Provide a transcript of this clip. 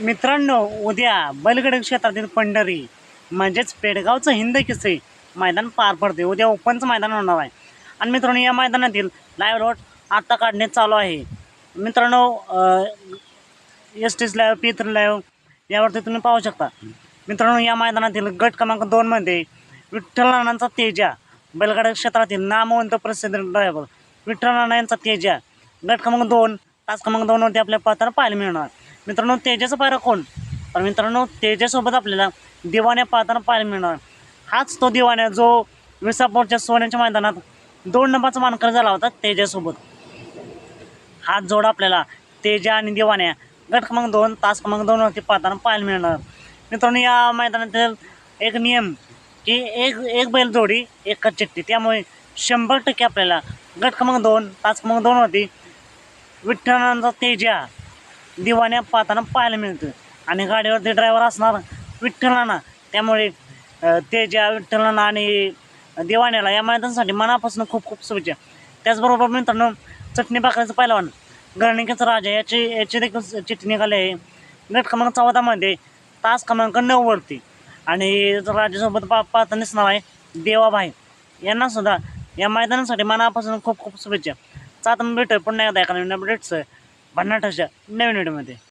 मित्रांनो उद्या बलगड क्षेत्रातील पंढरी म्हणजेच पेडगावचं हिंद किस्से मैदान पार पडते उद्या ओपनचं मैदान होणार आहे. आणि मित्रांनो या मैदानातील लाईव्ह रोड आत्ता काढणे चालू आहे. मित्रांनो एस टीच लाईव्ह पी थ्री लाईव्ह यावरती तुम्ही पाहू शकता. मित्रांनो या मैदानातील गट क्रमांक दोनमध्ये विठ्ठल नानांचा तेजा बैलगाडा क्षेत्रातील नामवंत प्रसिद्ध ड्रायव्हर विठ्ठल नाना यांचा तेजा. गट क्रमांक दोन आज क्रमांक दोनवरती आपल्या पाहताना पाहायला मिळणार. मित्रांनो तेजाचं पायरा कोण? तर मित्रांनो तेजासोबत आपल्याला दिवाण्या पाहताना पाहायला मिळणार. हाच तो दिवाण्या जो विसापूरच्या सोन्याच्या मैदानात दोन नंबरचा मानकर झाला होता तेजासोबत हात जोड आपल्याला तेजा आणि दिवाण्या गट क्रमांक दोन तास क्रमांक दोनवरती पाहताना पाहायला मिळणार. मित्रांनो या मैदानातील एक नियम की एक एक बैल जोडी एक चिठ्ठी. त्यामुळे शंभर टक्के आपल्याला गट क्रमांक दोन तास क्रमांक दोनवरती विठ्ठलांचा तेजा. दिवाण्या पाहताना पाहायला मिळतं. आणि गाडीवरती ड्रायव्हर असणार विठ्ठलांना. त्यामुळे तेजा विठ्ठलांना आणि दिवाण्याला या मैदानासाठी मनापासून खूप खूप शुभेच्छा. त्याचबरोबर मित्रांनो चटणी भाकरीचं पहिलवान गरणिकेचं राजा याची याची देखील चिठ्ठी निघाली आहे. गट क्रमांक चौदामध्ये तास क्रमांक नऊवरती. आणि राजासोबत पा पाहता दिसणार आहे देवाभाई. यांनासुद्धा या मैदानासाठी मनापासून खूप खूप शुभेच्छा. चात भेटू पुन्हा एकदा एका नवीन अपडेट्स भन्नाटाच्या नवीन व्हिडिओमध्ये